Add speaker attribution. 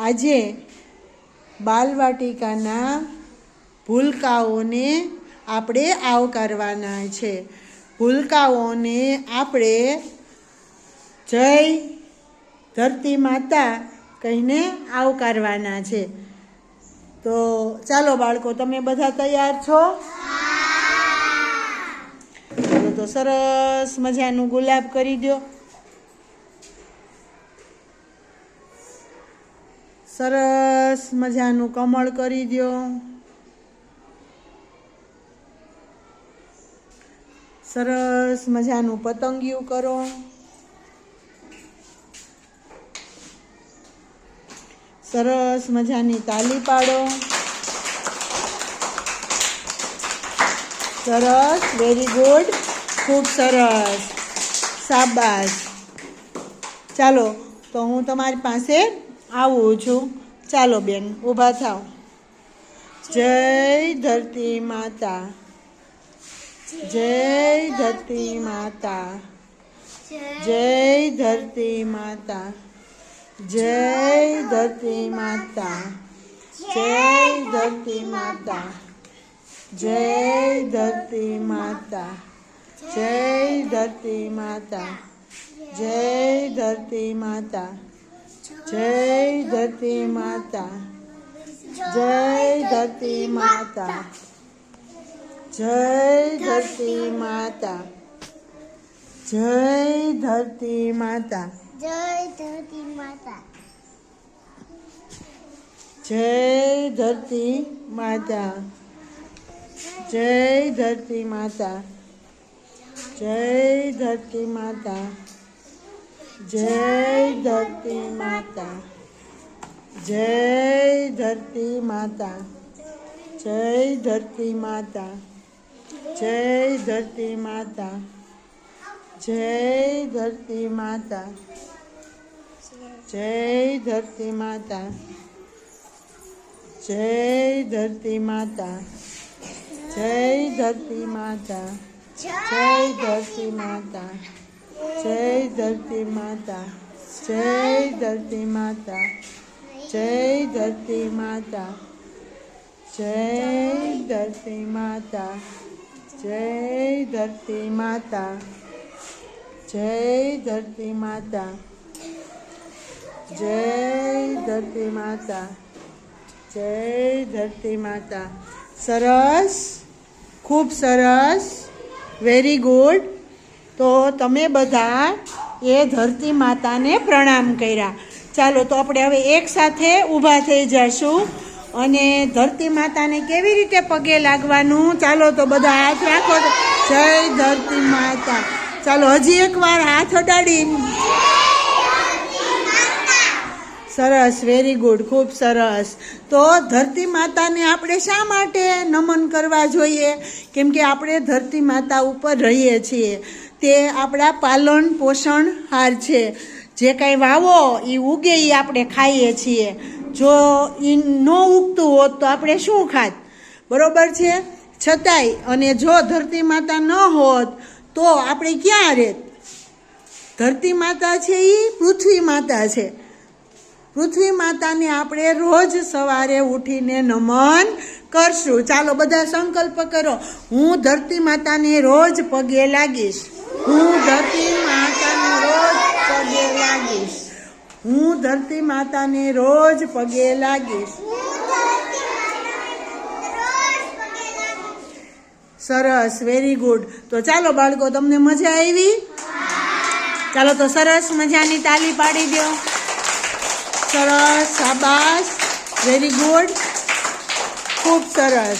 Speaker 1: આજે બાલવાટિકાના ભૂલકાઓને આપણે આવકારવાના છે. ભૂલકાઓને આપણે જય ધરતી માતા કહીને આવકારવાના છે. તો ચાલો બાળકો તમે બધા તૈયાર છો? તો સરસ મજાનું ગુલાબ કરી દો સરસ મજાનું કમળ કરી દો સરસ મજાનું પતંગિયું કરો. સરસ મજાની તાલી પાડો. સરસ વેરી ગુડ ખૂબ સરસ. શાબાશ. ચાલો, તો હું તમારી પાસે આવું છું. ચાલો બેન, ઊભા થાવ જય ધરતી માતા. જય ધરતી માતા. જય ધરતી માતા. જય ધરતી માતા. જય ધરતી માતા. જય ધરતી માતા. જય ધરતી માતા. જય ધરતી માતા. જય ધરતી માતા જય ધરતી માતા જય ધરતી માતા જય ધરતી માતા.
Speaker 2: જય ધરતી માતા.
Speaker 1: જય ધરતી માતા જય ધરતી માતા જય ધરતી માતા. જય ધરતી માતા. જય ધરતી માતા. જય ધરતી માતા. જય ધરતી માતા. જય ધરતી માતા. જય ધરતી માતા. જય ધરતી માતા. જય ધરતી માતા. જય ધરતી માતા. જય ધરતી માતા, જય ધરતી માતા, જય ધરતી માતા, જય ધરતી માતા, જય ધરતી માતા, જય ધરતી માતા, જય ધરતી માતા, જય ધરતી માતા. સરસ, ખૂબ સરસ વેરી ગુડ તો તમે બધા એ ધરતી માતાને પ્રણામ કર્યા. ચાલો, તો આપણે હવે એક સાથે ઊભા થઈ જશું અને ધરતી માતાને કેવી રીતે પગે લાગવાનું? ચાલો, તો બધા હાથ રાખો. જય ધરતી માતા. ચાલો, હજી એકવાર હાથ અડાડી. સરસ વેરી ગુડ ખૂબ સરસ. તો ધરતી માતાને આપણે શા માટે નમન કરવા જોઈએ? કેમ કે આપણે ધરતી માતા ઉપર રહીએ છીએ. તે આપણા પાલન પોષણ હાર છે. જે કાંઈ વાવો એ ઉગે એ આપણે ખાઈએ છીએ. જો એ ન ઉગતું હોત તો આપણે શું ખાત? બરોબર છે? છતાંય અને જો ધરતી માતા ન હોત તો આપણે ક્યાં રહેત ધરતી માતા છે એ પૃથ્વી માતા છે. પૃથ્વી માતાને આપણે રોજ સવારે ઉઠીને નમન કરશું. ચાલો, બધા સંકલ્પ કરો. હું ધરતી માતાને રોજ પગે લાગીશ. હું ધરતી માતાને રોજ પગે લાગીશ. હું ધરતી માતાને રોજ પગે લાગીશ. સરસ વેરી ગુડ તો ચાલો બાળકો, તમને મજા આવી? ચાલો તો સરસ મજાની તાલી પાડી દો. સરસ, શાબાશ. વેરી ગુડ ખૂબ સરસ.